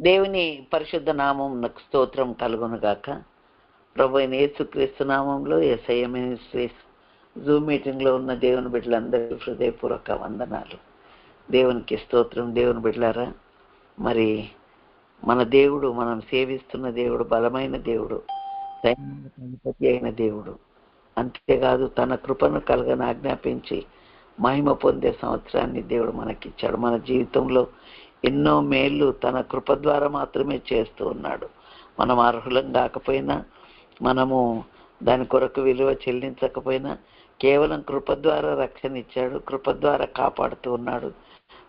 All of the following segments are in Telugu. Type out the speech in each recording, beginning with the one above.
దేవుని పరిశుద్ధ నామం నాకు స్తోత్రం కలుగునుగాక. ప్రభు అయిన యేసుక్రీస్తు నామంలో ఎస్ఐ మినిస్ట్రీస్ జూమ్ మీటింగ్లో ఉన్న దేవుని బిడ్డలందరికీ హృదయపూర్వక వందనాలు. దేవునికి స్తోత్రం. దేవుని బిడ్డలారా మరి మన దేవుడు మనం సేవిస్తున్న దేవుడు బలమైన దేవుడు సైన్యానికి అయిన దేవుడు అంతేకాదు తన కృపను కలగని ఆజ్ఞాపించి మహిమ పొందే సంవత్సరాన్ని దేవుడు మనకిచ్చాడు. మన జీవితంలో ఎన్నో మేళ్ళు తన కృప ద్వారా మాత్రమే చేస్తూ ఉన్నాడు. మనం అర్హులం కాకపోయినా మనము దాని కొరకు విలువ చెల్లించకపోయినా కేవలం కృప ద్వారా రక్షణ ఇచ్చాడు కృప ద్వారా కాపాడుతూ ఉన్నాడు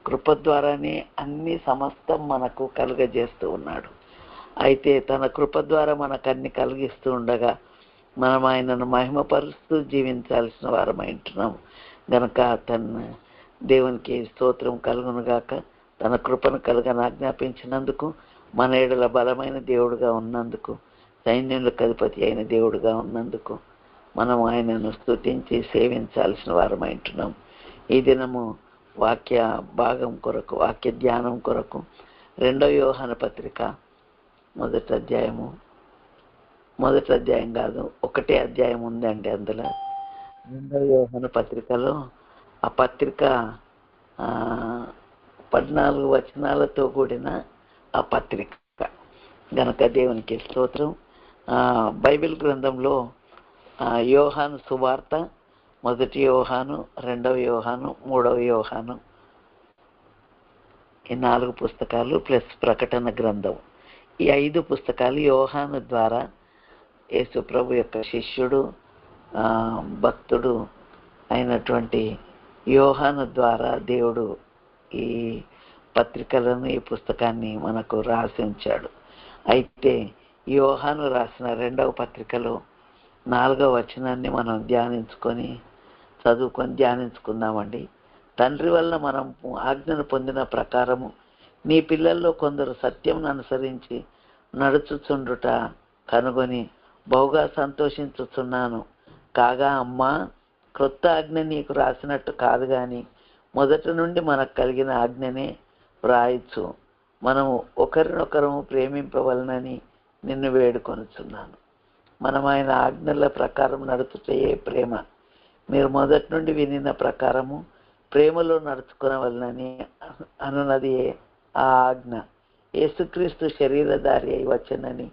కృప ద్వారానే అన్ని సమస్తం మనకు కలుగజేస్తూ ఉన్నాడు. అయితే తన కృప ద్వారా మనకు అన్ని కలిగిస్తూ ఉండగా మనం ఆయనను మహిమపరుస్తూ జీవించాల్సిన వారమై ఉంటున్నాం గనక తన దేవునికి స్తోత్రం కలుగునుగాక తన కృపను కలగని ఆజ్ఞాపించినందుకు మన ఏడల బలమైన దేవుడుగా ఉన్నందుకు సైన్యులకు అధిపతి అయిన దేవుడుగా ఉన్నందుకు మనం ఆయనను స్తుతించి సేవించాల్సిన వారమై ఉంటున్నాం. ఈ దినము వాక్య భాగం కొరకు వాక్య ధ్యానం కొరకు రెండో యోహాన పత్రిక మొదటి అధ్యాయము మొదటి అధ్యాయం కాదు ఒకటే అధ్యాయం ఉందండి అందులో. రెండో యోహాన పత్రికలో ఆ పత్రిక పద్నాలుగు వచనాలతో కూడిన ఆ పత్రిక. గనక దేవునికి స్తోత్రం. బైబిల్ గ్రంథంలో యోహాను సువార్త మొదటి యోహాను రెండవ యోహాను మూడవ యోహాను ఈ నాలుగు పుస్తకాలు ప్లస్ ప్రకటన గ్రంథం. ఈ ఐదు పుస్తకాలు యోహాను ద్వారా యేసు ప్రభు యొక్క శిష్యుడు భక్తుడు అయినటువంటి యోహాను ద్వారా దేవుడు ఈ పత్రికలను ఈ పుస్తకాన్ని మనకు రాసి ఉంచాడు. అయితే యోహాను రాసిన రెండవ పత్రికలో నాలుగవ వచనాన్ని మనం ధ్యానించుకొని చదువుకొని ధ్యానించుకుందామండి. తండ్రి వల్ల మనం ఆజ్ఞను పొందిన ప్రకారము నీ పిల్లల్లో కొందరు సత్యంను అనుసరించి నడుచుచుండుట కనుగొని బహుగా సంతోషించుచున్నాను. కాగా అమ్మా క్రొత్త ఆజ్ఞ నీకు రాసినట్టు కాదు కానీ మొదటి నుండి మనకు కలిగిన ఆజ్ఞనే వ్రాయచ్చు. మనము ఒకరినొకరము ప్రేమింపవలనని నిన్ను వేడుకొనుచున్నాను. మనం ఆయన ఆజ్ఞల ప్రకారం నడుచుటయే ప్రేమ. మీరు మొదటి నుండి వినిన ప్రకారము ప్రేమలో నడుచుకునవలనని అనున్నది ఆ ఆజ్ఞ. యేసుక్రీస్తు శరీరధారి అయి వచ్చనని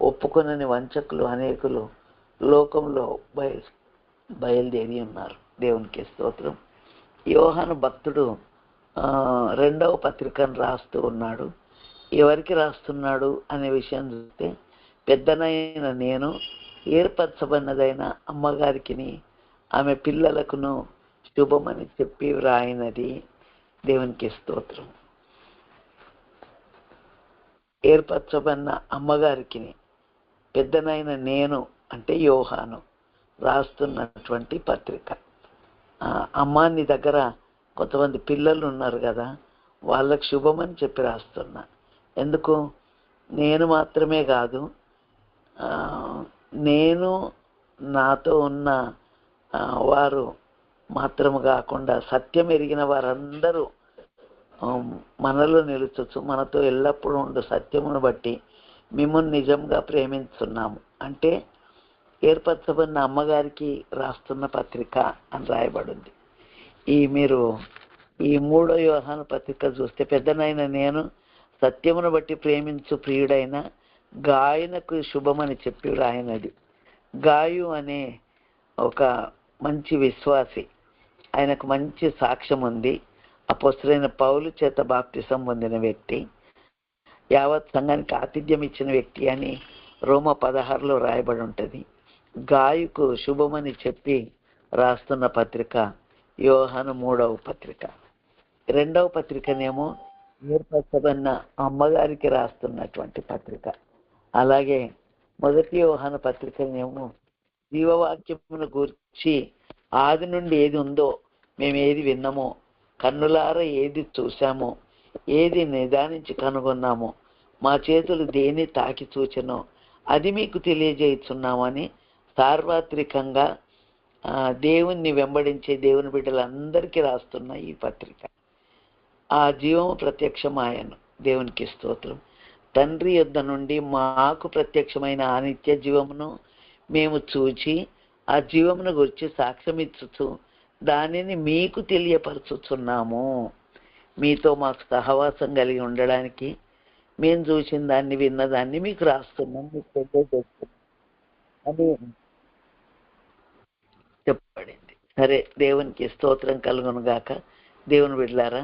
ఒప్పుకొనని వంచకులు అనేకులు లోకంలో బయ బయలుదేరి ఉన్నారు. దేవునికి స్తోత్రం. యోహాను భక్తుడు రెండవ పత్రికను రాస్తూ ఉన్నాడు. ఎవరికి రాస్తున్నాడు అనే విషయం చూస్తే పెద్దనైన నేను ఏర్పరచబడినదైన అమ్మగారికిని ఆమె పిల్లలకును శుభమని చెప్పి వ్రాయినది దేవునికి స్తోత్రం. ఏర్పరచబడిన అమ్మగారికి పెద్దనైన నేను అంటే యోహాను రాస్తున్నటువంటి పత్రిక. అమ్మా నీ దగ్గర కొంతమంది పిల్లలు ఉన్నారు కదా వాళ్ళకి శుభమని చెప్పి రాస్తున్నా. ఎందుకు? నేను మాత్రమే కాదు నేను నాతో ఉన్న వారు మాత్రము కాకుండా సత్యం ఎరిగిన వారందరూ మనలో నిలుచొచ్చు మనతో ఎల్లప్పుడూ ఉండు సత్యమును బట్టి మిమ్మల్ని నిజంగా ప్రేమిస్తున్నాము అంటే ఏర్పరచబడిన అమ్మగారికి రాస్తున్న పత్రిక అని రాయబడింది. ఈ మీరు ఈ మూడో వ్యవహార పత్రిక చూస్తే పెద్దనైన నేను సత్యమును బట్టి ప్రేమించు ప్రియుడైన గాయనకు శుభమని చెప్పి రాయనది గాయు అనే ఒక మంచి విశ్వాసి. ఆయనకు మంచి సాక్ష్యం ఉంది. అపోసరైన పౌలు చేత బాప్తిసం పొందిన వ్యక్తి. యావత్ సంఘానికి ఆతిథ్యం ఇచ్చిన వ్యక్తి అని రోమ పదహారులో రాయబడి ఉంటుంది. గాయకు శుభమని చెప్పి రాస్తున్న పత్రిక యోహాను మూడవ పత్రిక. రెండవ పత్రికనేమో ఏర్పరచబడిన అమ్మగారికి రాస్తున్నటువంటి పత్రిక. అలాగే మొదటి యోహన పత్రికనేమో జీవవాక్యమును గురించి ఆది నుండి ఏది ఉందో మేము ఏది విన్నామో కన్నులార ఏది చూసామో ఏది నిదానించి కనుగొన్నామో మా చేతులు దేని తాకి చూచనో అది మీకు తెలియజేస్తున్నామని సార్వత్రికంగా దేవుణ్ణి వెంబడించే దేవుని బిడ్డలందరికీ రాస్తున్న ఈ పత్రిక. ఆ జీవము ప్రత్యక్షమాయను దేవునికి స్తోత్రం. తండ్రి యుద్ధ నుండి మాకు ప్రత్యక్షమైన ఆ నిత్య జీవమును మేము చూచి ఆ జీవమును గురించి సాక్ష్యమిచ్చుచు దానిని మీకు తెలియపరచుచున్నాము. మీతో మాకు సహవాసం కలిగి ఉండడానికి మేము చూసిన దాన్ని విన్న దాన్ని మీకు రాస్తున్నాం. మీకు తెలియజేస్తున్నాం. అని చెప్పబడింది. సరే దేవునికి స్తోత్రం కలుగును గాక. దేవుని బిడ్లారా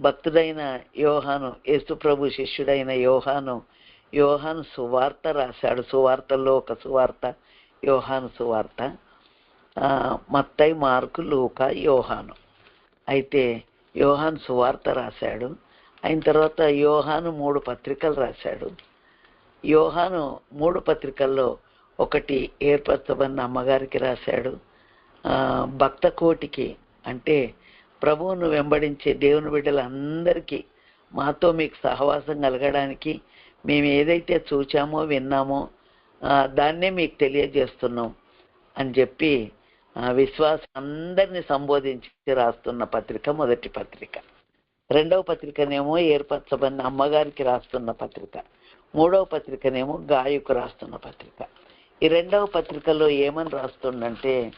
భక్తుడైన యోహాను యేసు ప్రభు శిష్యుడైన యోహాను యోహాను సువార్త రాశాడు. సువార్తల్లో ఒక సువార్త యోహాను సువార్త. మత్తై మార్కు లూక యోహాను. అయితే యోహాను సువార్త రాశాడు. అయిన తర్వాత యోహాను మూడు పత్రికలు రాశాడు. యోహాను మూడు పత్రికల్లో ఒకటి ఏర్పరచబడిన అమ్మగారికి రాశాడు. భక్త కోటికి అంటే ప్రభువును వెంబడించే దేవుని బిడ్డలందరికీ మాతో మీకు సహవాసం కలగడానికి మేము ఏదైతే చూచామో విన్నామో దాన్నే మీకు తెలియజేస్తున్నాం అని చెప్పి విశ్వాసం అందరినీ సంబోధించి రాస్తున్న పత్రిక మొదటి పత్రిక. రెండవ పత్రికనేమో ఏర్పరచబడిన అమ్మగారికి రాస్తున్న పత్రిక. మూడవ పత్రికనేమో గాయకు రాస్తున్న పత్రిక. ఈ రెండవ పత్రికలో ఏమని రాస్తుండంటే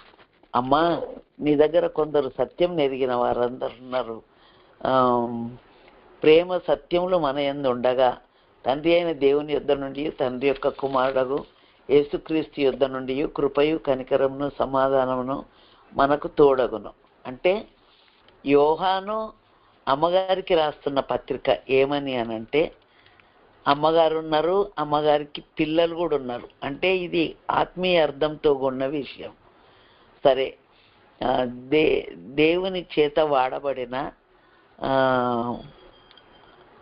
అమ్మా నీ దగ్గర కొందరు సత్యం నెరిగిన వారందరు ఉన్నారు ప్రేమ సత్యములు మన యందు ఉండగా తండ్రి అయిన దేవుని యుద్ధ నుండి తండ్రి యొక్క కుమారుడు యేసుక్రీస్తు యుద్ధ నుండి కృపయు కనికరమును సమాధానమును మనకు తోడగును. అంటే యోహాను అమ్మగారికి రాస్తున్న పత్రిక ఏమని అనంటే అమ్మగారు ఉన్నారు అమ్మగారికి పిల్లలు కూడా ఉన్నారు. అంటే ఇది ఆత్మీయ అర్థంతో ఉన్న విషయం. సరే. దే దేవుని చేత వాడబడిన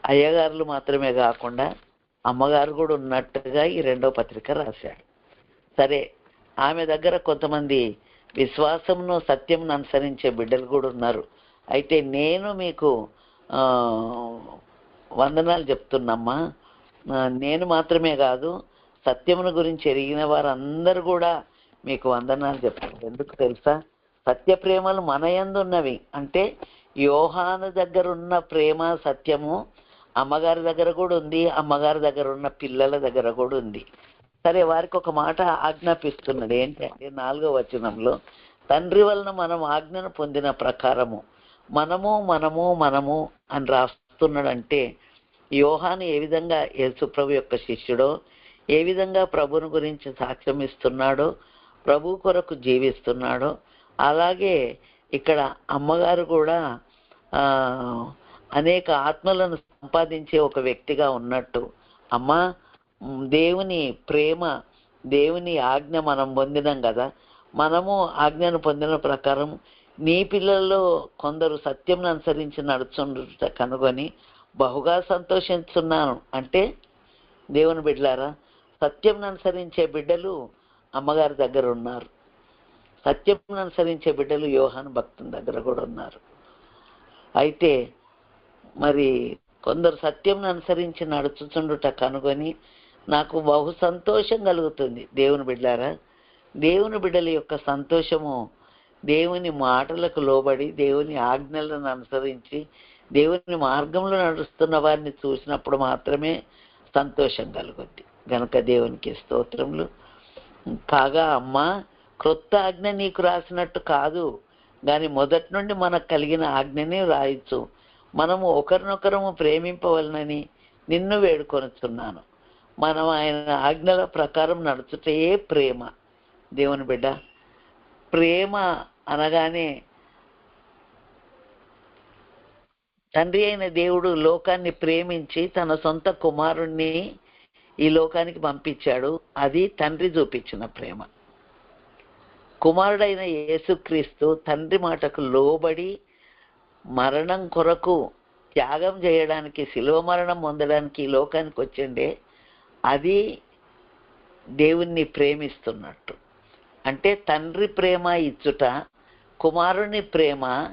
అయ్యగారులు మాత్రమే కాకుండా అమ్మగారు కూడా ఉన్నట్టుగా ఈ రెండో పత్రిక రాశాడు. సరే ఆమె దగ్గర కొంతమంది విశ్వాసమును సత్యంను అనుసరించే బిడ్డలు కూడా ఉన్నారు. అయితే నేను మీకు వందనాలు చెప్తున్నమ్మా. నేను మాత్రమే కాదు సత్యమును గురించి ఎరిగిన వారందరూ కూడా మీకు వందనాలు చెప్తారు ఎందుకు తెలుసా? సత్య ప్రేమలు మన యందు ఉన్నవి అంటే యోహాను దగ్గర ఉన్న ప్రేమ సత్యము అమ్మగారి దగ్గర కూడా ఉంది అమ్మగారి దగ్గర ఉన్న పిల్లల దగ్గర కూడా ఉంది. సరే వారికి ఒక మాట ఆజ్ఞాపిస్తున్నది ఏంటంటే నాలుగో వచనంలో తండ్రి వలన మనం ఆజ్ఞను పొందిన ప్రకారము మనము మనము మనము అని రాస్తున్నాడంటే యోహాను ఏ విధంగా యేసుప్రభు యొక్క శిష్యుడో ఏ విధంగా ప్రభుని గురించి సాక్ష్యం ఇస్తున్నాడో ప్రభు కొరకు జీవిస్తున్నాడో. అలాగే ఇక్కడ అమ్మగారు కూడా అనేక ఆత్మలను సంపాదించే ఒక వ్యక్తిగా ఉన్నట్టు. అమ్మ దేవుని ప్రేమ దేవుని ఆజ్ఞ మనం పొందినాం కదా. మనము ఆజ్ఞను పొందిన ప్రకారం నీ పిల్లల్లో కొందరు సత్యం అనుసరించి నడుచుండ కనుగొని బహుగా సంతోషిస్తున్నాను అంటే దేవుని బిడ్డలారా సత్యం అనుసరించే బిడ్డలు అమ్మగారి దగ్గర ఉన్నారు. సత్యం అనుసరించే బిడ్డలు యోహాను భక్తుని దగ్గర కూడా ఉన్నారు. అయితే మరి కొందరు సత్యంను అనుసరించి నడుచుచుండుట కనుగొని నాకు బహు సంతోషం కలుగుతుంది. దేవుని బిడ్డారా దేవుని బిడ్డల యొక్క సంతోషము దేవుని మాటలకు లోబడి దేవుని ఆజ్ఞలను అనుసరించి దేవుని మార్గంలో నడుస్తున్న వారిని చూసినప్పుడు మాత్రమే సంతోషం కలుగుద్ది. గనుక దేవునికి స్తోత్రములు. కాగా అమ్మ క్రొత్త ఆజ్ఞ నీకు రాసినట్టు కాదు. దాని మొదటి నుండి మనకు కలిగిన ఆజ్ఞనే రాయొచ్చు. మనము ఒకరినొకరము ప్రేమింపవలనని నిన్ను వేడుకొనుచున్నాను. మనం ఆయన ఆజ్ఞల ప్రకారం నడుచుటే ప్రేమ. దేవుని బిడ్డ ప్రేమ అనగానే తండ్రి అయిన దేవుడు లోకాన్ని ప్రేమించి తన సొంత కుమారుణ్ణి ఈ లోకానికి పంపించాడు. అది తండ్రి చూపించిన ప్రేమ. కుమారుడైన యేసుక్రీస్తు తండ్రి మాటకు లోబడి మరణం కొరకు త్యాగం చేయడానికి శిలువ మరణం పొందడానికి ఈ లోకానికి వచ్చిండే. అది దేవుణ్ణి ప్రేమిస్తున్నట్టు. అంటే తండ్రి ప్రేమ ఇచ్చుట కుమారుని ప్రేమ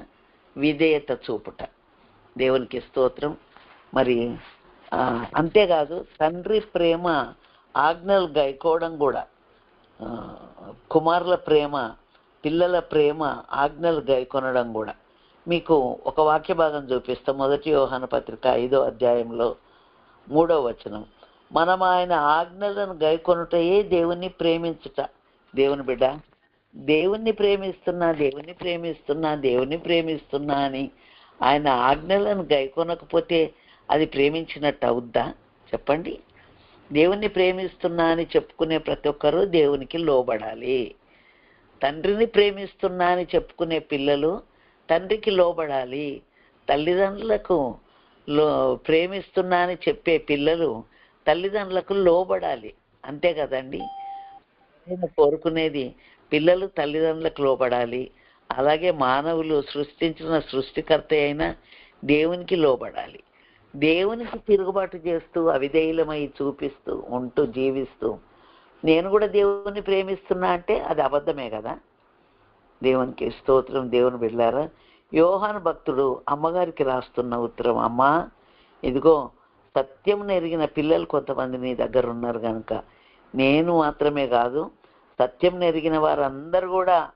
విధేయత చూపుట. దేవునికి స్తోత్రం. మరి అంతేకాదు తండ్రి ప్రేమ ఆజ్ఞలు గైకోవడం కూడా. కుమారుల ప్రేమ పిల్లల ప్రేమ ఆజ్ఞలు గైకొనడం కూడా. మీకు ఒక వాక్య భాగం చూపిస్తాం. మొదటి యోహాన పత్రిక ఐదో అధ్యాయంలో మూడో వచనం. మనం ఆయన ఆజ్ఞలను గైకొనుటయే దేవుణ్ణి ప్రేమించుట. దేవుని బిడ్డ దేవుణ్ణి ప్రేమిస్తున్నా దేవుణ్ణి ప్రేమిస్తున్నా దేవుణ్ణి ప్రేమిస్తున్నా అని ఆయన ఆజ్ఞలను గైకొనకపోతే అది ప్రేమించినట్టు అవుద్దా? చెప్పండి. దేవుణ్ణి ప్రేమిస్తున్నా అని చెప్పుకునే ప్రతి ఒక్కరూ దేవునికి లోబడాలి. తండ్రిని ప్రేమిస్తున్నా అని చెప్పుకునే పిల్లలు తండ్రికి లోబడాలి. తల్లిదండ్రులకు లో ప్రేమిస్తున్నా అని చెప్పే పిల్లలు తల్లిదండ్రులకు లోబడాలి. అంతే కదండి? నేను కోరుకునేది పిల్లలు తల్లిదండ్రులకు లోబడాలి. అలాగే మానవులు సృష్టించిన సృష్టికర్త అయిన దేవునికి లోబడాలి. దేవునికి తిరుగుబాటు చేస్తూ అవిధేయులమై చూపిస్తూ ఉంటూ జీవిస్తూ నేను కూడా దేవుని ప్రేమిస్తున్నా అంటే అది అబద్ధమే కదా? దేవునికి స్తోత్రం దేవుని బిడ్డారా యోహాను భక్తుడు అమ్మగారికి రాస్తున్న ఉత్తరం అమ్మా ఇదిగో సత్యం నెరిగిన పిల్లలు కొంతమంది నీ దగ్గర ఉన్నారు కనుక నేను మాత్రమే కాదు సత్యం నెరిగిన వారందరూ కూడా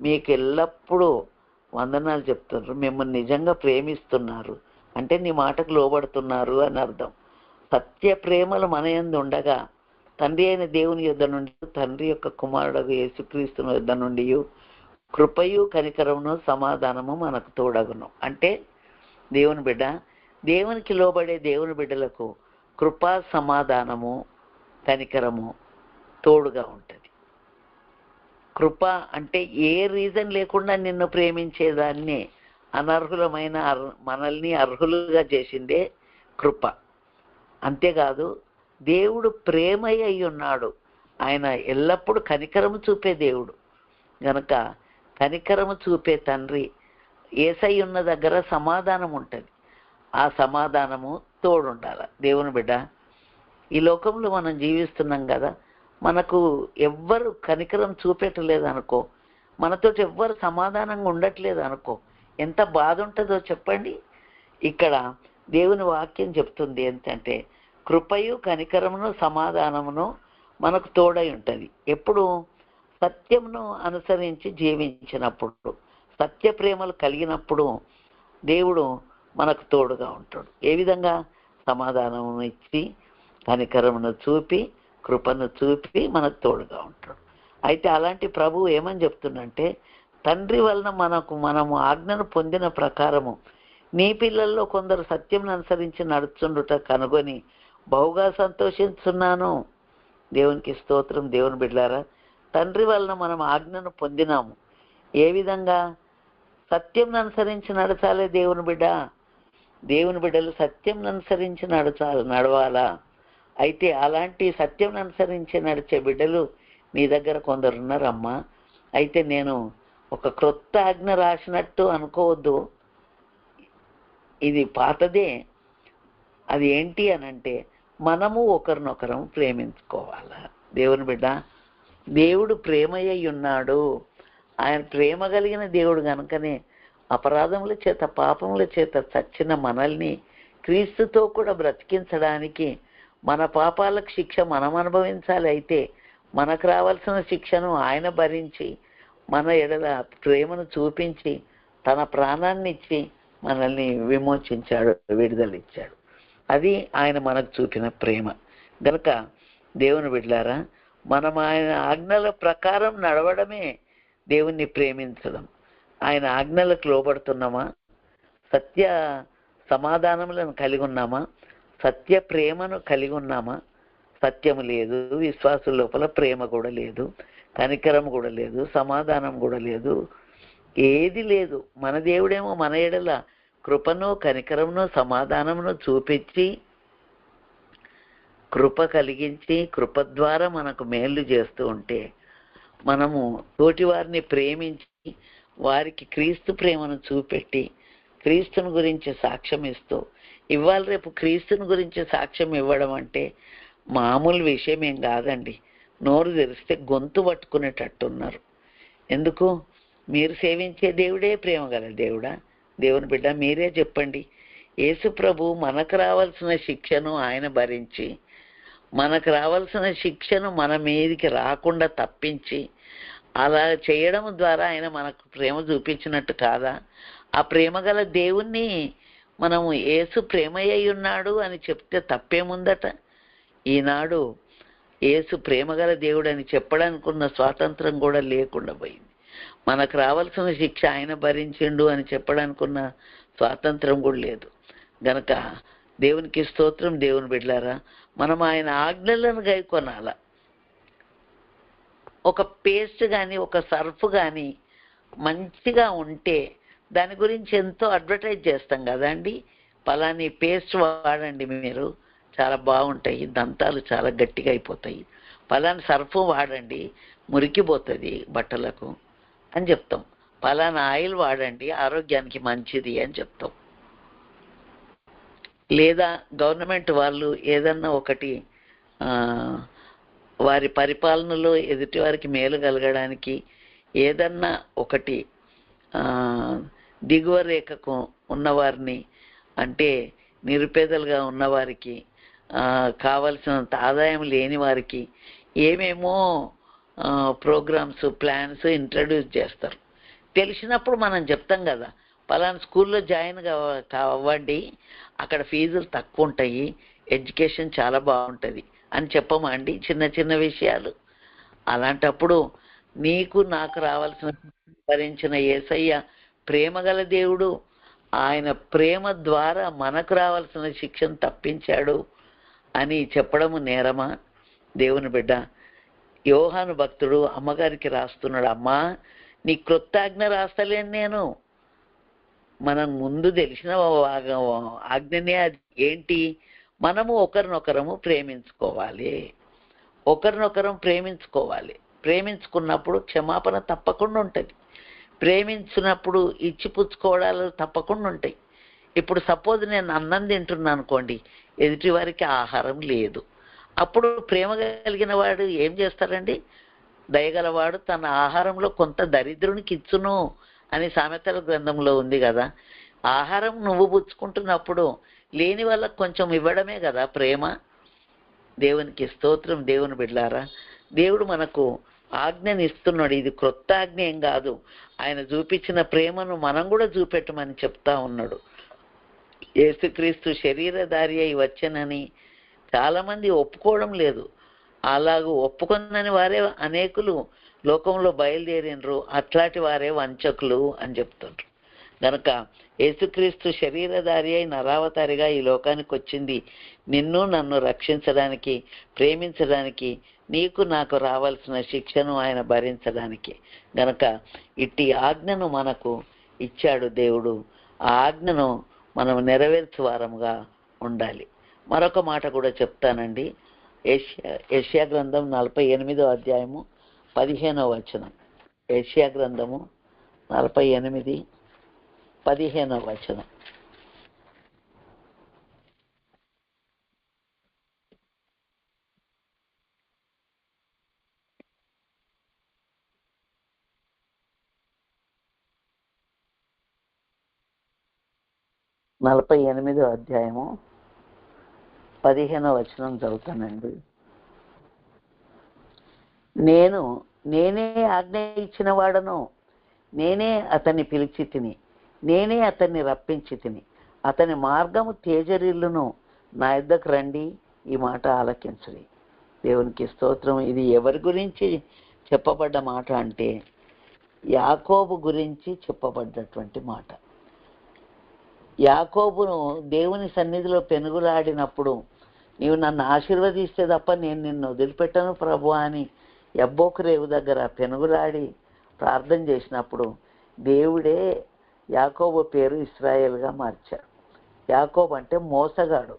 మీకు ఎల్లప్పుడూ వందనాలు చెప్తున్నారు. మిమ్మల్ని నిజంగా ప్రేమిస్తున్నారు. అంటే నీ మాటకు లోబడుతున్నారు అని అర్థం. సత్య ప్రేమలు మన యందు ఉండగా తండ్రి అయిన దేవుని యుద్ధ నుండి తండ్రి యొక్క కుమారుడు యేసుక్రీస్తుని యుద్ధ నుండి కృపయు కనికరమును సమాధానము మనకు తోడగును. అంటే దేవుని బిడ్డ దేవునికి లోబడే దేవుని బిడ్డలకు కృపా సమాధానము కనికరము తోడుగా ఉంటుంది. కృప అంటే ఏ రీజన్ లేకుండా నిన్ను ప్రేమించేదాన్ని అనర్హులమైన మనల్ని అర్హులుగా చేసిందే కృప. అంతేకాదు దేవుడు ప్రేమయ్య అయి ఉన్నాడు. ఆయన ఎల్లప్పుడూ కనికరము చూపే దేవుడు. గనక కనికరము చూపే తండ్రి ఏసై ఉన్న దగ్గర సమాధానం ఉంటుంది. ఆ సమాధానము తోడుండాల. దేవుని బిడ్డ ఈ లోకంలో మనం జీవిస్తున్నాం కదా మనకు ఎవ్వరు కనికరం చూపెట్టలేదు అనుకో మనతోటి ఎవ్వరు సమాధానంగా ఉండట్లేదు అనుకో ఎంత బాధ ఉంటుందో చెప్పండి. ఇక్కడ దేవుని వాక్యం చెప్తుంది ఏంటంటే కృపయు కనికరమును సమాధానమును మనకు తోడై ఉంటుంది. ఎప్పుడు? సత్యమును అనుసరించి జీవించినప్పుడు సత్య ప్రేమలు కలిగినప్పుడు దేవుడు మనకు తోడుగా ఉంటాడు. ఏ విధంగా? సమాధానమును ఇచ్చి కనికరమును చూపి కృపను చూపి మనకు తోడుగా ఉంటాడు. అయితే అలాంటి ప్రభువు ఏమని చెప్తుందంటే తండ్రి వలన మనకు మనము ఆజ్ఞను పొందిన ప్రకారము నీ పిల్లల్లో కొందరు సత్యం అనుసరించి నడుచుండుట కనుగొని బహుగా సంతోషిస్తున్నాను దేవునికి స్తోత్రం. దేవుని బిడ్డారా తండ్రి వలన మనం ఆజ్ఞను పొందినాము. ఏ విధంగా? సత్యం అనుసరించి నడచాలి దేవుని బిడ్డ. దేవుని బిడ్డలు సత్యం అనుసరించి నడచాలి నడవాలా? అయితే అలాంటి సత్యం అనుసరించి నడిచే బిడ్డలు నీ దగ్గర కొందరు ఉన్నారమ్మా. అయితే నేను ఒక క్రొత్త ఆజ్ఞ రాసినట్టు అనుకోవద్దు. ఇది పాతదే. అది ఏంటి అని అంటే మనము ఒకరినొకరం ప్రేమించుకోవాలా? దేవుని బిడ్డ దేవుడు ప్రేమయ్య ఉన్నాడు ఆయన ప్రేమ కలిగిన దేవుడు కనుకనే అపరాధముల చేత పాపముల చేత చచ్చిన మనల్ని క్రీస్తుతో కూడా బ్రతికించడానికి మన పాపాలకు శిక్ష మనం అనుభవించాలి అయితే మనకు రావాల్సిన శిక్షను ఆయన భరించి మన ఎడల ప్రేమను చూపించి తన ప్రాణాన్ని ఇచ్చి మనల్ని విమోచించాడు విడుదలిచ్చాడు. అది ఆయన మనకు చూపిన ప్రేమ. గనక దేవుని బిడ్లారా మనం ఆయన ఆజ్ఞల ప్రకారం నడవడమే దేవుణ్ణి ప్రేమించడం. ఆయన ఆజ్ఞలకు లోబడుతున్నామా? సత్య సమాధానములను కలిగి ఉన్నామా? సత్య ప్రేమను కలిగి ఉన్నామా? సత్యం లేదు విశ్వాసం లోపల ప్రేమ కూడా లేదు కనికరం కూడా లేదు సమాధానం కూడా లేదు ఏది లేదు. మన దేవుడేమో మన ఎడల కృపను కనికరమును సమాధానమును చూపించి కృప కలిగించి కృప ద్వారా మనకు మేలు చేస్తూ ఉంటే మనము తోటి వారిని ప్రేమించి వారికి క్రీస్తు ప్రేమను చూపెట్టి క్రీస్తుని గురించి సాక్ష్యం ఇస్తూ ఇవాళ రేపు క్రీస్తుని గురించి సాక్ష్యం ఇవ్వడం అంటే మామూలు విషయం ఏం కాదండి. నోరు తెరిస్తే గొంతు పట్టుకునేటట్టున్నారు. ఎందుకు? మీరు సేవించే దేవుడే ప్రేమ గల దేవుడా? దేవుని బిడ్డ మీరే చెప్పండి. యేసు ప్రభు మనకు రావాల్సిన శిక్షను ఆయన భరించి మనకు రావాల్సిన శిక్షను మన మీదికి రాకుండా తప్పించి అలా చేయడం ద్వారా ఆయన మనకు ప్రేమ చూపించినట్టు కాదా? ఆ ప్రేమ గల దేవుణ్ణి మనము ఏసు ప్రేమయ్య ఉన్నాడు అని చెప్తే తప్పేముందట? ఈనాడు యేసు ప్రేమగల దేవుడు అని చెప్పడానికున్న స్వాతంత్రం కూడా లేకుండా పోయింది. మనకు రావాల్సిన శిక్ష ఆయన భరించిండు అని చెప్పడానికున్న స్వాతంత్రం కూడా లేదు. గనక దేవునికి స్తోత్రం దేవుని బిడ్డారా మనం ఆయన ఆజ్ఞలను గైకొనాల ఒక పేస్ట్ కానీ ఒక సర్ఫ్ కానీ మంచిగా ఉంటే దాని గురించి ఎంతో అడ్వర్టైజ్ చేస్తాం కదండి పలాని పేస్ట్ వాడండి మీరు. చాలా బాగుంటాయి. దంతాలు చాలా గట్టిగా అయిపోతాయి. పలానా సర్ఫు వాడండి మురికిపోతుంది బట్టలకు అని చెప్తాం. పలానా ఆయిల్ వాడండి ఆరోగ్యానికి మంచిది అని చెప్తాం. లేదా గవర్నమెంట్ వాళ్ళు ఏదన్నా ఒకటి వారి పరిపాలనలో ఎదుటి వారికి మేలు కలగడానికి ఏదన్నా ఒకటి దిగువ రేఖకు ఉన్నవారిని అంటే నిరుపేదలుగా ఉన్నవారికి కావలసినంత ఆదాయం లేని వారికి ఏమేమో ప్రోగ్రామ్స్ ప్లాన్స్ ఇంట్రడ్యూస్ చేస్తారు. తెలిసినప్పుడు మనం చెప్తాం కదా పలానా స్కూల్లో జాయిన్ కావ- కావండి అక్కడ ఫీజులు తక్కువ ఉంటాయి ఎడ్యుకేషన్ చాలా బాగుంటుంది అని చెప్పమండి చిన్న చిన్న విషయాలు? అలాంటప్పుడు నీకు నాకు రావాల్సిన భరించిన ఏసయ్య ప్రేమగల దేవుడు ఆయన ప్రేమ ద్వారా మనకు రావాల్సిన శిక్షను తప్పించాడు. అని చెప్పడము నేరమా? దేవుని బిడ్డ యోహాను భక్తుడు అమ్మగారికి రాస్తున్నాడు అమ్మా నీ కృత్తాజ్ఞ రాస్తలేను నేను. మనం ముందు తెలిసిన ఆజ్ఞనే అది. ఏంటి? మనము ఒకరినొకరము ప్రేమించుకోవాలి. ఒకరినొకరం ప్రేమించుకోవాలి. ప్రేమించుకున్నప్పుడు క్షమాపణ తప్పకుండా ఉంటుంది. ప్రేమించినప్పుడు ఇచ్చిపుచ్చుకోవడాలు తప్పకుండా ఉంటాయి. ఇప్పుడు సపోజ్ నేను అన్నం తింటున్నాను అనుకోండి ఎదుటి వారికి ఆహారం లేదు. అప్పుడు ప్రేమ కలిగిన వాడు ఏం చేస్తారండి దయగలవాడు తన ఆహారంలో కొంత దరిద్రునికి ఇచ్చును అని సామెతల గ్రంథంలో ఉంది కదా. ఆహారం నువ్వు పుచ్చుకుంటున్నప్పుడు లేని వాళ్ళకు కొంచెం ఇవ్వడమే కదా ప్రేమ. దేవునికి స్తోత్రం దేవుని బిడ్లారా దేవుడు మనకు ఆజ్ఞని ఇస్తున్నాడు. ఇది క్రొత్త ఆజ్ఞ ఏం కాదు. ఆయన చూపించిన ప్రేమను మనం కూడా చూపెట్టమని చెప్తా ఉన్నాడు. యేసుక్రీస్తు శరీరధారి అయి వచ్చనని చాలామంది ఒప్పుకోవడం లేదు. అలాగూ ఒప్పుకుందని వారే అనేకులు లోకంలో బయలుదేరినరు. అట్లాంటి వారే వంచకులు అని చెప్తుంటారు గనక యేసుక్రీస్తు శరీరధారి అయి నరావతారిగా ఈ లోకానికి వచ్చింది. నిన్ను నన్ను రక్షించడానికి ప్రేమించడానికి నీకు నాకు రావాల్సిన శిక్షను ఆయన భరించడానికి. గనక ఇట్టి ఆజ్ఞను మనకు ఇచ్చాడు దేవుడు. ఆ ఆజ్ఞను మనం నెరవేర్చు వారముగా ఉండాలి. మరొక మాట కూడా చెప్తానండి. ఏషియా ఏషియా గ్రంథం నలభై ఎనిమిదో అధ్యాయము పదిహేనో వచనం. ఏషియా గ్రంథము నలభై ఎనిమిది పదిహేనో వచనం. నలభై ఎనిమిదో అధ్యాయము పదిహేనో వచనం చదువుతానండి. నేను నేనే ఆజ్ఞ ఇచ్చిన వాడను. నేనే అతన్ని పిలిచి తిని నేనే అతన్ని రప్పించి తిని అతని మార్గము తేజరిల్లును. నా ఇద్దకు రండి ఈ మాట ఆలకించడి. దేవునికి స్తోత్రం. ఇది ఎవరి గురించి చెప్పబడ్డ మాట అంటే యాకోబు గురించి చెప్పబడ్డటువంటి మాట. యాకోబును దేవుని సన్నిధిలో పెనుగులాడినప్పుడు నీవు నన్ను ఆశీర్వదిస్తే తప్ప నేను నిన్ను వదిలిపెట్టను ప్రభు అని ఎబ్బోకు రేవు దగ్గర పెనుగులాడి ప్రార్థన చేసినప్పుడు దేవుడే యాకోబు పేరు ఇస్రాయేల్గా మార్చాడు. యాకోబు అంటే మోసగాడు.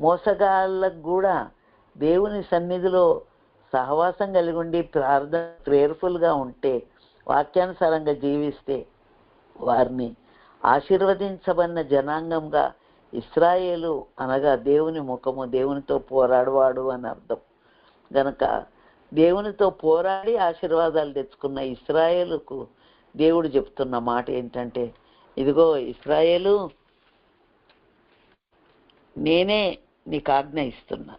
మోసగాళ్ళకు కూడా దేవుని సన్నిధిలో సహవాసం కలిగి ఉండి ప్రార్థన ప్రేయర్ఫుల్గా ఉంటే వాక్యానుసారంగా జీవిస్తే వారిని ఆశీర్వదించబడిన జనాంగంగా ఇస్రాయేలు అనగా దేవుని ముఖము దేవునితో పోరాడువాడు అని అర్థం. గనక దేవునితో పోరాడి ఆశీర్వాదాలు తెచ్చుకున్న ఇస్రాయేలుకు దేవుడు చెప్తున్న మాట ఏంటంటే ఇదిగో ఇస్రాయేలు నేనే నీకు ఆజ్ఞ ఇస్తున్నా.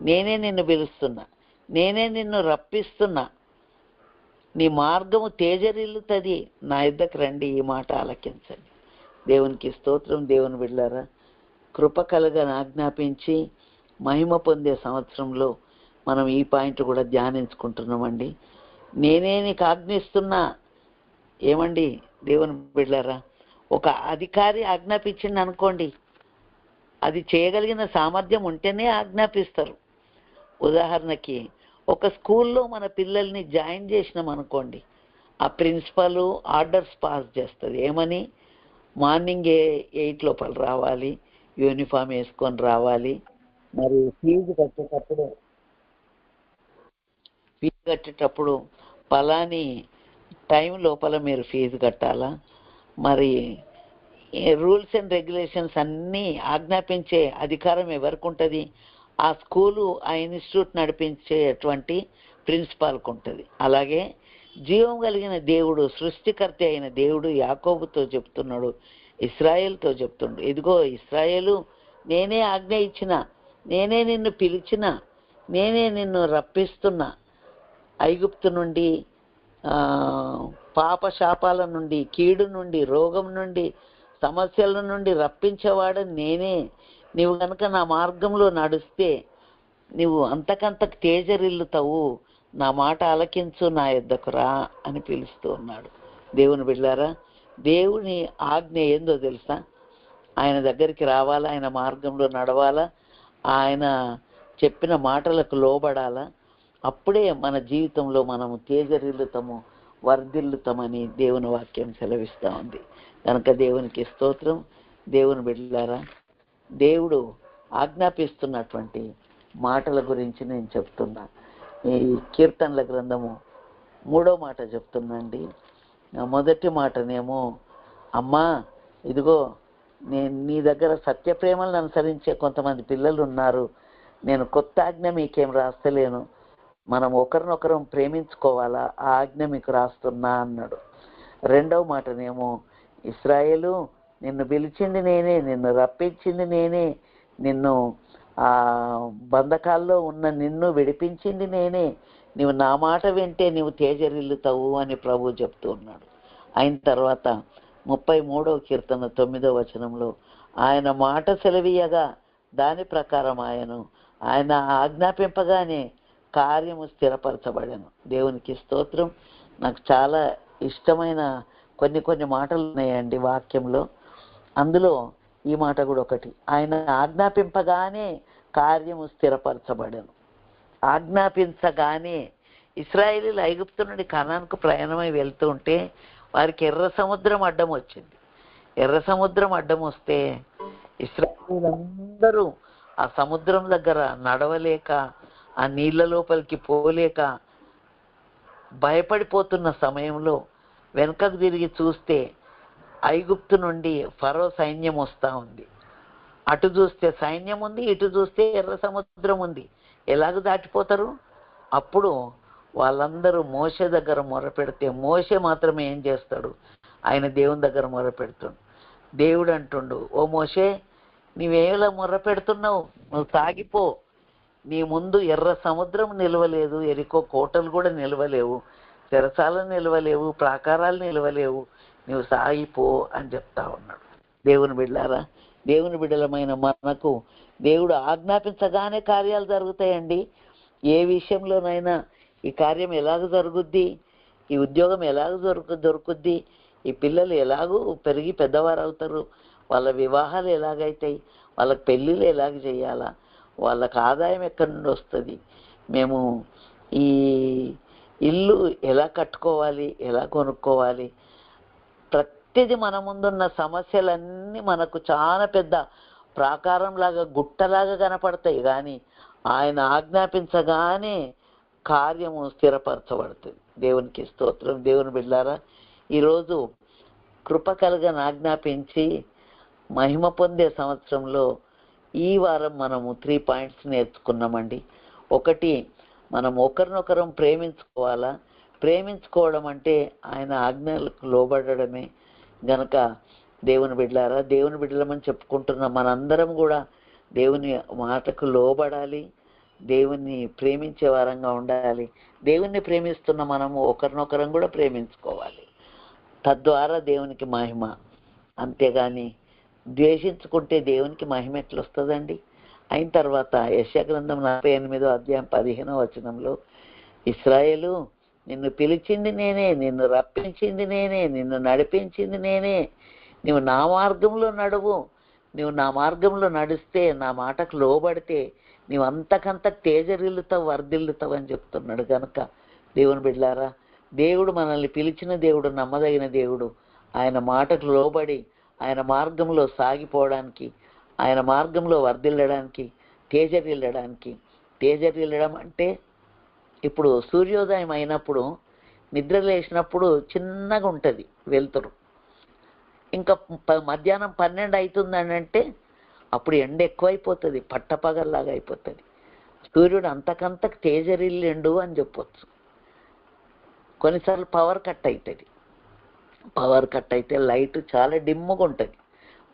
నేనే నిన్ను పిలుస్తున్నా. నేనే నిన్ను రప్పిస్తున్నా. నీ మార్గము తేజరిల్లుతుంది. నా ఇద్దరికి రండి ఈ మాట ఆలకించండి. దేవునికి స్తోత్రం దేవుని బిడ్డారా కృప కలగని ఆజ్ఞాపించి మహిమ పొందే సంవత్సరంలో మనం ఈ పాయింట్ కూడా ధ్యానించుకుంటున్నామండి. నేనే నీకు ఆజ్ఞిస్తున్నా. ఏమండి దేవుని బిడ్డారా ఒక అధికారి ఆజ్ఞాపించింది అనుకోండి. అది చేయగలిగిన సామర్థ్యం ఉంటేనే ఆజ్ఞాపిస్తారు. ఉదాహరణకి ఒక స్కూల్లో మన పిల్లల్ని జాయిన్ చేసినాం అనుకోండి ఆ ప్రిన్సిపల్ ఆర్డర్స్ పాస్ చేస్తుంది ఏమని? మార్నింగ్ ఏ ఎయిట్ లోపల రావాలి యూనిఫామ్ వేసుకొని రావాలి. మరి ఫీజు కట్టేటప్పుడు ఫీజు కట్టేటప్పుడు పలాని టైం లోపల మీరు ఫీజు కట్టాలా? మరి రూల్స్ అండ్ రెగ్యులేషన్స్ అన్నీ ఆజ్ఞాపించే అధికారం ఎవరికి ఉంటుంది ఆ స్కూలు ఆ ఇన్స్టిట్యూట్ నడిపించేటువంటి ప్రిన్సిపాల్కి ఉంటుంది అలాగే జీవం కలిగిన దేవుడు సృష్టికర్త అయిన దేవుడు యాకోబుతో చెప్తున్నాడు ఇస్రాయేల్తో చెప్తుండు ఇదిగో ఇస్రాయేలు నేనే ఆజ్ఞ ఇచ్చిన నేనే నిన్ను పిలిచిన నేనే నిన్ను రప్పిస్తున్నా. ఐగుప్తు నుండి పాపశాపాల నుండి కీడు నుండి రోగం నుండి సమస్యల నుండి రప్పించేవాడు నేనే. నీవు కనుక నా మార్గంలో నడిస్తే నీవు అంతకంతకు తేజరిల్లుతావు. నా మాట ఆలకించు నా యొద్దకు రా అని పిలుస్తూ ఉన్నాడు. దేవుని బిడ్డారా దేవుని ఆజ్ఞ ఏందో తెలుసా? ఆయన దగ్గరికి రావాలా? ఆయన మార్గంలో నడవాలా? ఆయన చెప్పిన మాటలకు లోబడాలా? అప్పుడే మన జీవితంలో మనము తేజరిల్లుతాము వర్ధిల్లుతామని దేవుని వాక్యం సెలవిస్తూ ఉంది. కనుక దేవునికి స్తోత్రం. దేవుని బిడ్డలారా దేవుడు ఆజ్ఞాపిస్తున్నటువంటి మాటల గురించి నేను చెప్తున్నా. ఈ కీర్తనల గ్రంథము మూడో మాట చెప్తుందండి. మొదటి మాటనేమో అమ్మా ఇదిగో నేను నీ దగ్గర సత్యప్రేమలను అనుసరించే కొంతమంది పిల్లలు ఉన్నారు. నేను కొత్త ఆజ్ఞ మీకేం రాస్తలేను. మనం ఒకరినొకరం ప్రేమించుకోవాలా? ఆ ఆజ్ఞ మీకు రాస్తున్నా అన్నాడు. రెండవ మాటనేమో ఇస్రాయేలు నిన్ను పిలిచింది నేనే నిన్ను రప్పించింది నేనే నిన్ను బంధకాల్లో ఉన్న నిన్ను విడిపించింది నేనే. నీవు నా మాట వింటే నీవు తేజరిల్లుతావు అని ప్రభు చెప్తూ ఉన్నాడు. అయిన తర్వాత ముప్పై మూడవ కీర్తన తొమ్మిదో వచనంలో ఆయన మాట సెలవీయగా దాని ప్రకారం ఆయను ఆయన ఆజ్ఞాపింపగానే కార్యము స్థిరపరచబడను. దేవునికి స్తోత్రం. నాకు చాలా ఇష్టమైన కొన్ని కొన్ని మాటలు ఉన్నాయండి వాక్యంలో. అందులో ఈ మాట కూడా ఒకటి. ఆయన ఆజ్ఞాపింపగానే కార్యము స్థిరపరచబడను. ఆజ్ఞాపించగానే ఇస్రాయేలీలు ఐగుప్తు నుండి కనాన్కు ప్రయాణమై వెళ్తూ ఉంటే వారికి ఎర్ర సముద్రం అడ్డం వచ్చింది. ఎర్ర సముద్రం అడ్డం వస్తే ఇస్రాయేలీలందరూ ఆ సముద్రం దగ్గర నడవలేక ఆ నీళ్ళ లోపలికి పోలేక భయపడిపోతున్న సమయంలో వెనకకు తిరిగి చూస్తే ఐగుప్తు నుండి ఫరో సైన్యం వస్తూ ఉంది. అటు చూస్తే సైన్యం ఉంది ఇటు చూస్తే ఎర్ర సముద్రం ఉంది. ఎలాగ దాటిపోతారు? అప్పుడు వాళ్ళందరూ మోస దగ్గర మొరపెడితే మోసే మాత్రమే ఏం చేస్తాడు? ఆయన దేవుని దగ్గర మొరపెడుతుండు. దేవుడు అంటుండు ఓ మోసే నీవేలా మొర్రపెడుతున్నావు నువ్వు తాగిపో. నీ ముందు ఎర్ర సముద్రం నిలవలేదు ఎరికో కోటలు కూడా నిలవలేవు చెరసాలు నిలవలేవు ప్రాకారాలు నిలవలేవు నువ్వు సాగిపో అని చెప్తా ఉన్నాడు. దేవుని బిడ్డారా దేవుని బిడ్డలమైన మనకు దేవుడు ఆజ్ఞాపించగానే కార్యాలు జరుగుతాయండి. ఏ విషయంలోనైనా ఈ కార్యం ఎలాగ జరుగుద్ది ఈ ఉద్యోగం ఎలాగ దొరుకు దొరుకుద్ది ఈ పిల్లలు ఎలాగూ పెరిగి పెద్దవారు అవుతారు వాళ్ళ వివాహాలు ఎలాగైతాయి వాళ్ళకి పెళ్ళిళ్ళు ఎలాగ చేయాలా వాళ్ళకి ఆదాయం ఎక్కడి నుండి వస్తుంది మేము ఈ ఇల్లు ఎలా కట్టుకోవాలి ఎలా కొనుక్కోవాలి ప్రతిదీ మన ముందున్న సమస్యలన్నీ మనకు చాలా పెద్ద ప్రాకారంలాగా గుట్టలాగా కనపడతాయి. కానీ ఆయన ఆజ్ఞాపించగానే కార్యము స్థిరపరచబడుతుంది. దేవునికి స్తోత్రం. దేవుని బిడ్డారా ఈరోజు కృప కలగని ఆజ్ఞాపించి మహిమ పొందే సంవత్సరంలో ఈ వారం మనము త్రీ పాయింట్స్ నేర్చుకున్నామండి. ఒకటి మనం ఒకరినొకరం ప్రేమించుకోవాలా? ప్రేమించుకోవడం అంటే ఆయన ఆజ్ఞలకు లోబడమే గనక దేవుని బిడ్డలారా దేవుని బిడ్డలమని చెప్పుకుంటున్న మనందరం కూడా దేవుని మాటకు లోబడాలి దేవుణ్ణి ప్రేమించే వారంగా ఉండాలి. దేవుణ్ణి ప్రేమిస్తున్న మనము ఒకరినొకరం కూడా ప్రేమించుకోవాలి. తద్వారా దేవునికి మహిమ. అంతేగాని ద్వేషించుకుంటే దేవునికి మహిమ ఎట్లా వస్తుందండి అయిన తర్వాత యశగ్రంథం నలభై ఎనిమిదో అధ్యాయం పదిహేనో వచనంలో ఇస్రాయేలు నిన్ను పిలిచింది నేనే నిన్ను రప్పించింది నేనే నిన్ను నడిపించింది నేనే. నువ్వు నా మార్గంలో నడువు. నువ్వు నా మార్గంలో నడిస్తే నా మాటకు లోబడితే నువ్వు అంతకంత తేజరిల్లుతావు వర్ధిల్లుతావు అని చెప్తున్నాడు కనుక దేవుని బిడ్డారా దేవుడు మనల్ని పిలిచిన దేవుడు నమ్మదగిన దేవుడు. ఆయన మాటకు లోబడి ఆయన మార్గంలో సాగిపోవడానికి ఆయన మార్గంలో వర్ధిల్లడానికి తేజరిల్లడానికి. తేజరిల్లడం అంటే ఇప్పుడు సూర్యోదయం అయినప్పుడు నిద్ర లేచినప్పుడు చిన్నగా ఉంటుంది వెలుతురు. ఇంకా మధ్యాహ్నం పన్నెండు అవుతుందని అంటే అప్పుడు ఎండ ఎక్కువైపోతుంది పట్టపగల్లాగా అయిపోతుంది. సూర్యుడు అంతకంతకు తేజరిల్లిండు అని చెప్పొచ్చు. కొన్నిసార్లు పవర్ కట్ అవుతుంది పవర్ కట్ అయితే లైట్ చాలా డిమ్ముగా ఉంటుంది.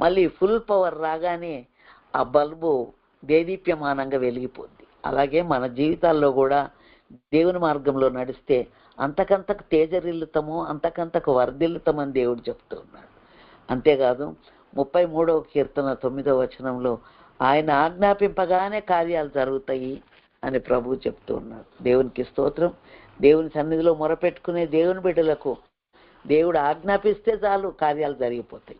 మళ్ళీ ఫుల్ పవర్ రాగానే ఆ బల్బు దేదీప్యమానంగా వెలిగిపోద్ది. అలాగే మన జీవితాల్లో కూడా దేవుని మార్గంలో నడిస్తే అంతకంతకు తేజరిల్లుతాము అంతకంతకు వర్ధిల్లుతామని దేవుడు చెప్తూ ఉన్నాడు. అంతేకాదు ముప్పై మూడవ కీర్తన తొమ్మిదవ వచనంలో ఆయన ఆజ్ఞాపింపగానే కార్యాలు జరుగుతాయి అని ప్రభువు చెప్తూ ఉన్నాడు. దేవునికి స్తోత్రం. దేవుని సన్నిధిలో మొరపెట్టుకునే దేవుని బిడ్డలకు దేవుడు ఆజ్ఞాపిస్తే చాలు కార్యాలు జరిగిపోతాయి.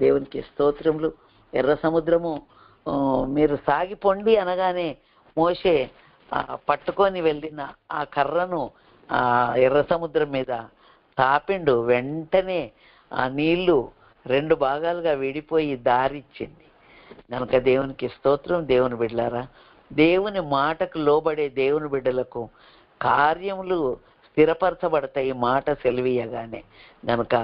దేవునికి స్తోత్రములు. ఎర్ర సముద్రము మీరు సాగిపోండి అనగానే మోషే పట్టుకొని వెళ్ళిన ఆ కర్రను ఆ ఎర్ర సముద్రం మీద తాపిండు. వెంటనే ఆ నీళ్ళు రెండు భాగాలుగా విడిపోయి దారిచ్చింది. కనుక దేవునికి స్తోత్రం దేవుని బిడ్డలారా దేవుని మాటకు లోబడే దేవుని బిడ్డలకు కార్యములు స్థిరపరచబడతాయి మాట సెలవీయగానే. గనుక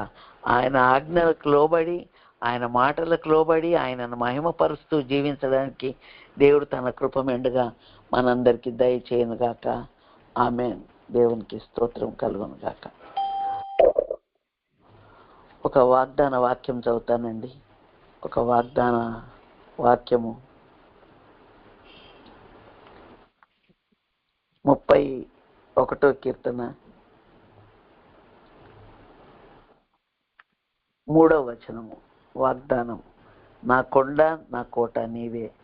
ఆయన ఆజ్ఞలకు లోబడి ఆయన మాటలకు లోబడి ఆయనను మహిమపరుస్తూ జీవించడానికి దేవుడు తన కృప మెండుగా మనందరికీ దయచేయను గాక. ఆమె దేవునికి స్తోత్రం కలుగును గాక. ఒక వాగ్దాన వాక్యం చదువుతానండి. ఒక వాగ్దాన వాక్యము ముప్పై ఒకటో కీర్తన. మూడవ వచనము. వాగ్దానం నా కొండ నా కోట నీవే.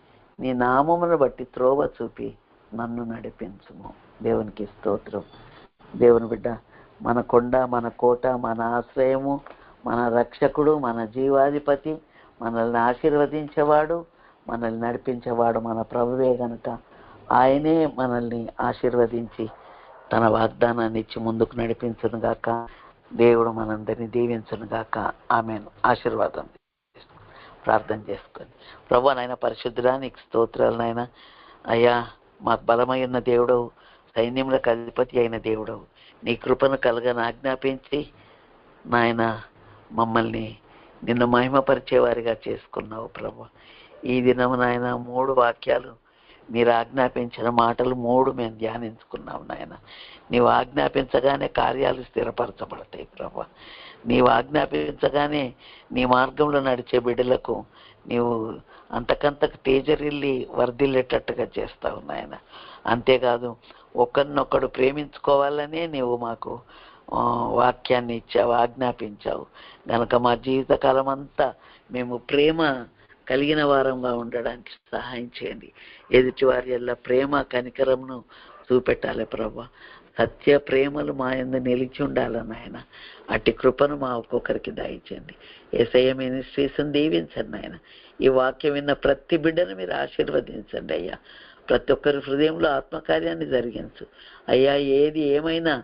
నీ నామమును బట్టి త్రోవ చూపి. నన్ను నడిపించుము. దేవునికి స్తోత్రం. దేవుని బిడ్డ మన కొండ మన కోట మన ఆశ్రయము మన రక్షకుడు మన జీవాధిపతి మనల్ని ఆశీర్వదించేవాడు మనల్ని నడిపించేవాడు మన ప్రభువే గనుక. ఆయనే మనల్ని ఆశీర్వదించి తన వాగ్దానాన్ని ఇచ్చి ముందుకు నడిపించను గాక. దేవుడు మనందరినీ దీవించను గాక. ఆమెను. ఆశీర్వాదం ప్రార్థన చేసుకొని. ప్రభు నాయన పరిశుద్ధుడా నీకు స్తోత్రాలు నాయన. అయ్యా మాకు బలమైన దేవుడవు సైన్యములకు అధిపతి అయిన దేవుడవు. నీ కృపను కలగని ఆజ్ఞాపించి నాయన మమ్మల్ని నిన్ను మహిమపరిచేవారిగా చేసుకున్నావు ప్రభు. ఈ దినము నాయన మూడు వాక్యాలు మీరు ఆజ్ఞాపించిన మాటలు మూడు మేము ధ్యానించుకున్నాం నాయన. నీవు ఆజ్ఞాపించగానే కార్యాలు స్థిరపరచబడతాయి ప్రభా. నీవు ఆజ్ఞాపించగానే నీ మార్గంలో నడిచే బిడ్డలకు నీవు అంతకంతకు తేజరిల్లి వర్ధిల్లేటట్టుగా చేస్తావు నాయన అంతేకాదు ఒకరినొకడు ప్రేమించుకోవాలనే నీవు మాకు వాక్యాన్ని ఇచ్చావు ఆజ్ఞాపించావు. గనక మా జీవితకాలం అంతా మేము ప్రేమ కలిగిన వారంగా ఉండడానికి సహాయం చేయండి. ఎదుటివారి ఎల్లా ప్రేమ కనికరంను చూపెట్టాలి ప్రభా. సత్య ప్రేమలు మా ఎందు నిలిచి ఉండాలని ఆయన. అట్టి కృపను మా ఒక్కొక్కరికి దాయించండి ఏసయ్య మినిస్ట్రీస్ని దీవించండి ఆయన. ఈ వాక్యం విన్న ప్రతి బిడ్డను మీరు ఆశీర్వదించండి అయ్యా. ప్రతి ఒక్కరి హృదయంలో ఆత్మకార్యాన్ని జరిగించు. అయ్యా ఏది ఏమైనా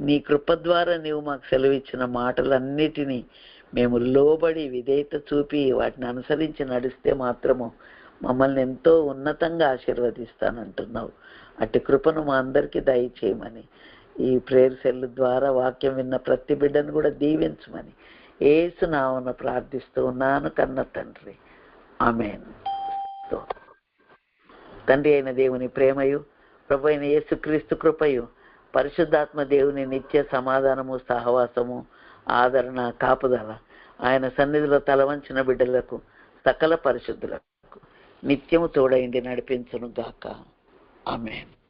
నీ కృప ద్వారా నీవు మాకు సెలవిచ్చిన మాటలన్నిటినీ మేము లోబడి విధేయత చూపి వాటిని అనుసరించి నడిస్తే మాత్రము మమ్మల్ని ఎంతో ఉన్నతంగా ఆశీర్వదిస్తానంటున్నావు. అట్టి కృపను మా అందరికీ దయచేయమని ఈ ప్రేయర్ సెల్ ద్వారా వాక్యం విన్న ప్రతి బిడ్డను కూడా దీవించమని ఏసు నామన ప్రార్థిస్తూ ఉన్నాను కన్న తండ్రి. ఆమెన్. తండ్రి అయిన దేవుని ప్రేమయు ప్రభు అయిన యేసుక్రీస్తు కృపయు పరిశుద్ధాత్మ దేవుని నిత్య సమాధానము సహవాసము ఆదరణ కాపుదల ఆయన సన్నిధిలో తలవంచిన బిడ్డలకు సకల పరిశుద్ధులకు నిత్యము తోడైంది నడిపించును గాక. ఆమెన్.